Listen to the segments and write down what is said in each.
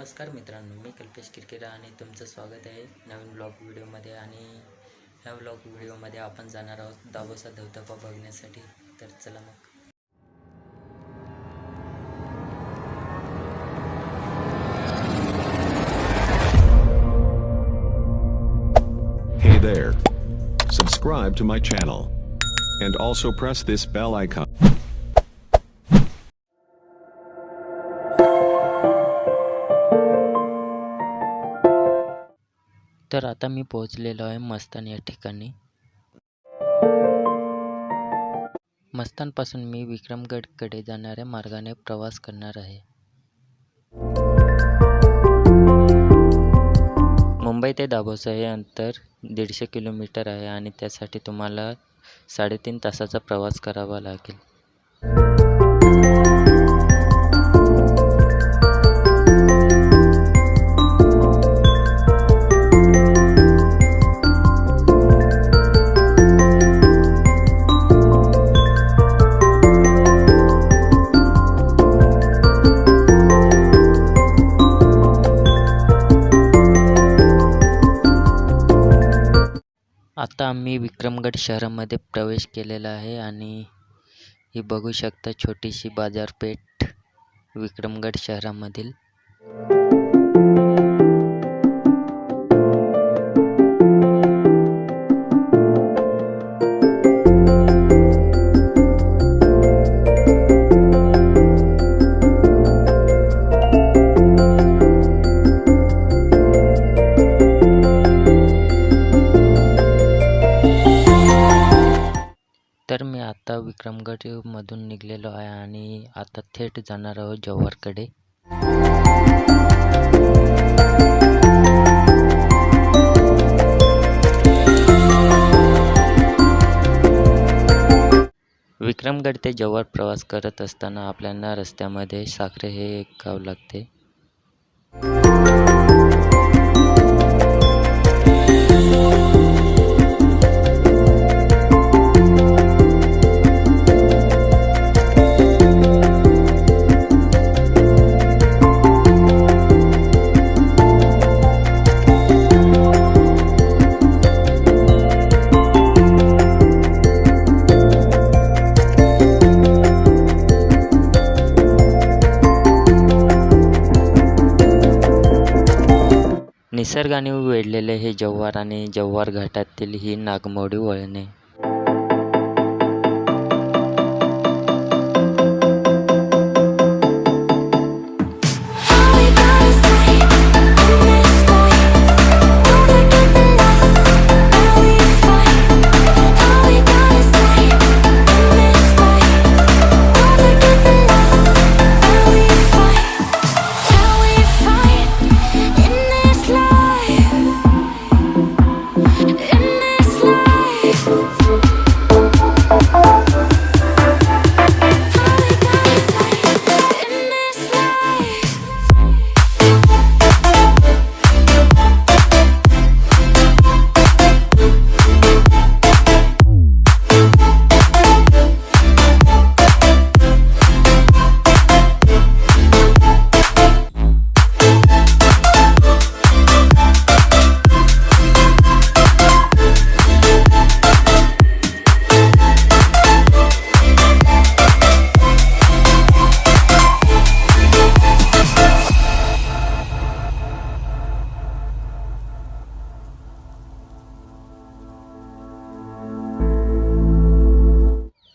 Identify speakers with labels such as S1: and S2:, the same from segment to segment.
S1: नमस्कार मित्रांनो मी कल्पेश किरकिरा आणि तुमचं स्वागत आहे नवीन ब्लॉग व्हिडिओमध्ये आणि ह्या ब्लॉग व्हिडिओमध्ये आपण जाणार आहोत दाबोसा धबधबा बघण्यासाठी तर चला मग
S2: Hey there. Subscribe to my channel. And also press this bell icon.
S1: तर आता मी पोहोचलेलो आहे मस्तान या ठिकाणी मस्तानपासून मी विक्रमगडकडे जाणाऱ्या मार्गाने प्रवास करणार आहे मुंबई ते दाभोळचं हे अंतर दीडशे किलोमीटर आहे आणि त्यासाठी तुम्हाला साडेतीन तासाचा प्रवास करावा लागेल मी विक्रमगड शहरामध्ये प्रवेश केलेला आहे आणि ही बघू शकता छोटीशी बाजारपेठ विक्रमगड शहरामधील थेट जाणार आहोत कड़े विक्रमगड ते जव्हार प्रवास करत असताना आपल्याला रस्त्यामध्ये साखरे हे एक गाव लागते निसर्गाने वेढलेले हे जव्हार आणि जव्हार घाटातील ही नागमोडी वळणे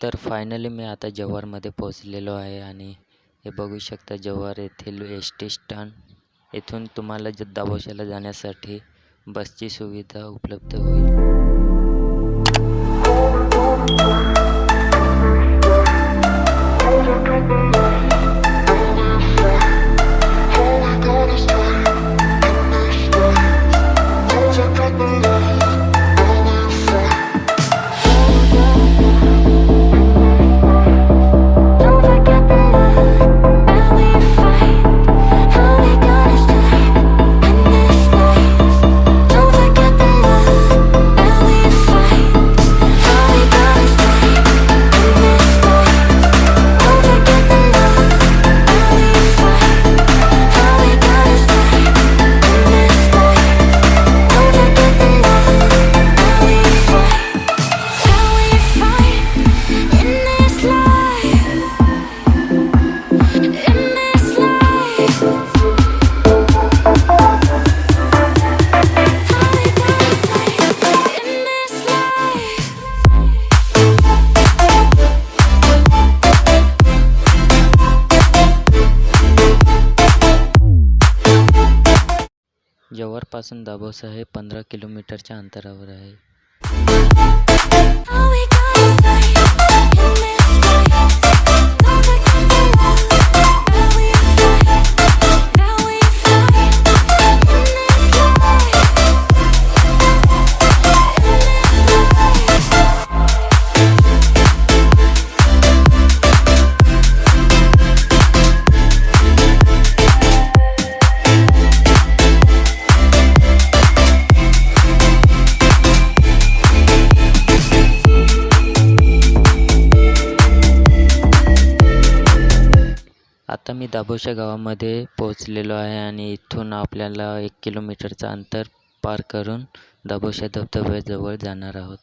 S1: तर फायनली मी आता जव्हारमध्ये पोहोचलेलो आहे आणि हे बघू शकता जव्हार येथील एस टी स्टँड येथून तुम्हाला ज जाण्यासाठी बसची सुविधा उपलब्ध होईल पासून दाबोसा हे पंधरा किलोमीटरच्या अंतरावर आहे oh, मी दाभोळच्या गावामध्ये पोहोचलेलो आहे आणि इथून आपल्याला एक किलोमीटरचं अंतर पार करून दाभोळच्या धबधब्याजवळ जाणार आहोत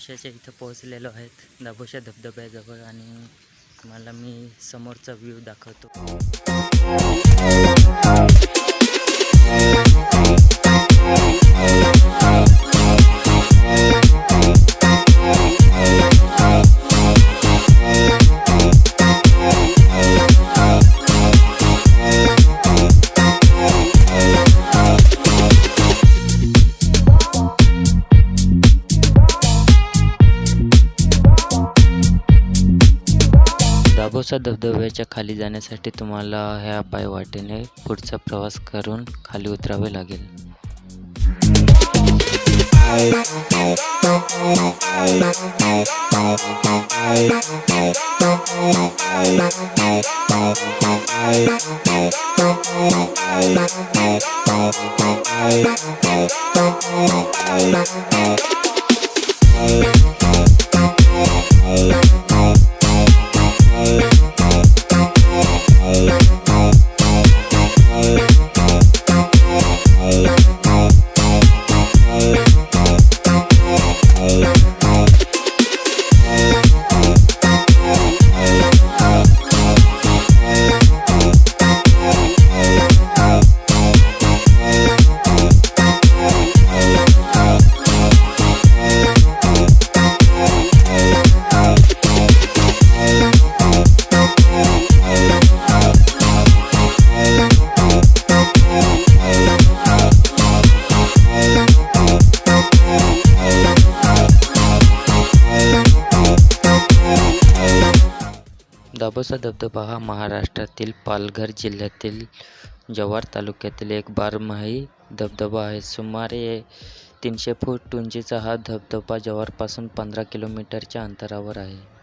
S1: दाभोशाच्या इथं पोहोचलेलो आहेत दाभोशा धबधब्याजवळ आणि तुम्हाला मी समोरचा व्ह्यू दाखवतो असा धबधब्याच्या खाली जाण्यासाठी तुम्हाला ह्या पायवाटेने पुढचा प्रवास करून खाली उतरावे लागेल बाबोसा धबधबा हा महाराष्ट्रातील पालघर जिल्ह्यातील जव्हार तालुक्यातील एक बारमाही धबधबा आहे सुमारे तीनशे फूट उंचीचा हा धबधबा जव्हारपासून पंधरा किलोमीटरच्या अंतरावर आहे